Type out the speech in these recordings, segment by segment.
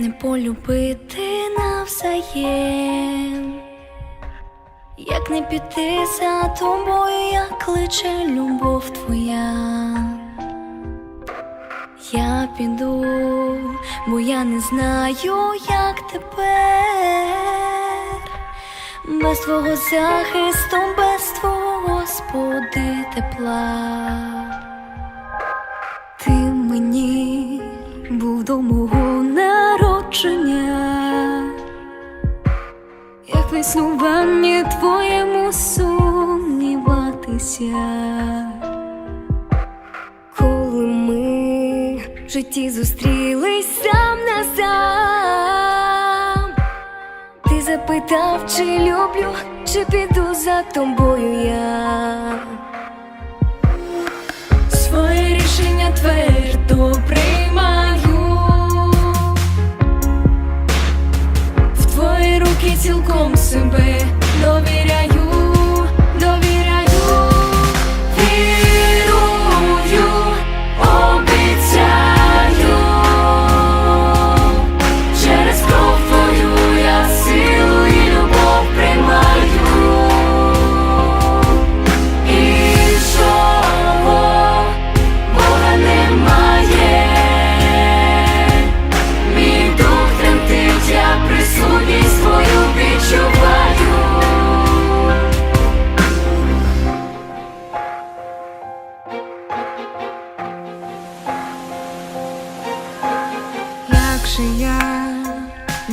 не полюбити навзаєм, як не піти за тобою, як кличе любов твоя. Я піду, бо я не знаю, як тепер, без твого захисту, без твого Господи тепла. Ти мені був до мого народження, як веснуванні твоєму сумніватися, коли ми в житті зустрілись сам на сам, ти запитав, чи люблю, чи піду за тобою я.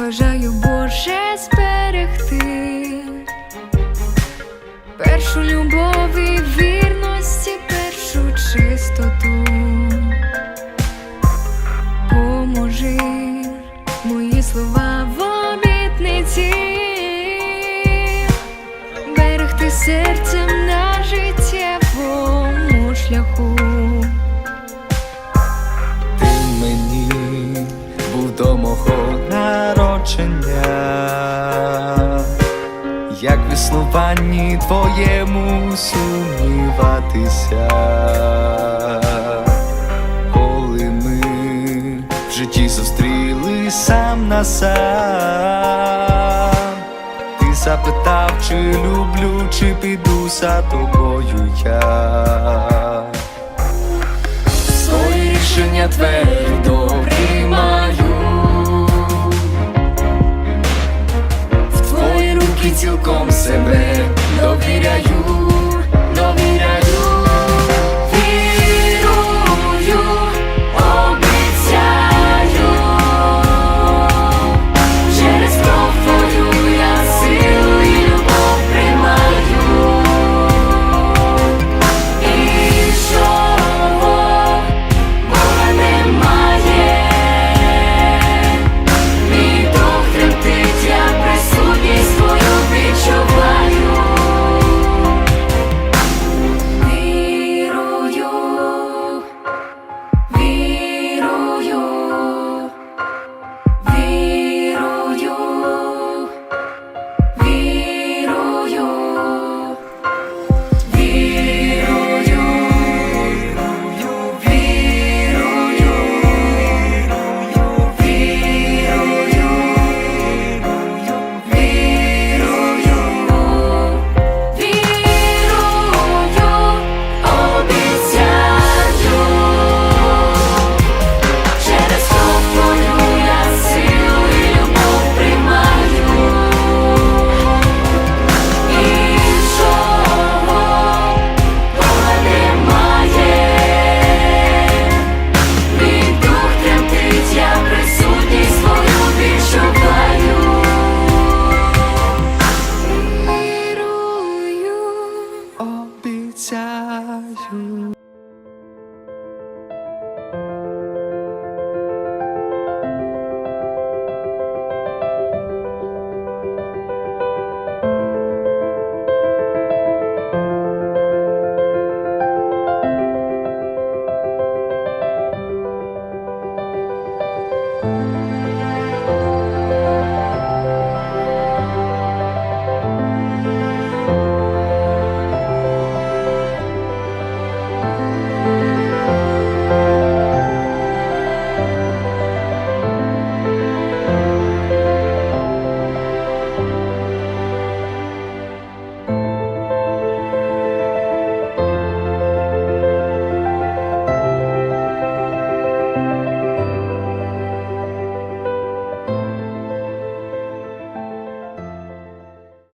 Бажаю Боже зберегти першу любов і вірності, першу чистоту. Поможи мої слова в обітниці, берегти серцем на життєвому шляху. Ти мені був до народження, як в існуванні твоєму сумніватися, коли ми в житті зустріли сам на сам, ти запитав, чи люблю, чи піду за тобою я. Своє рішення твердо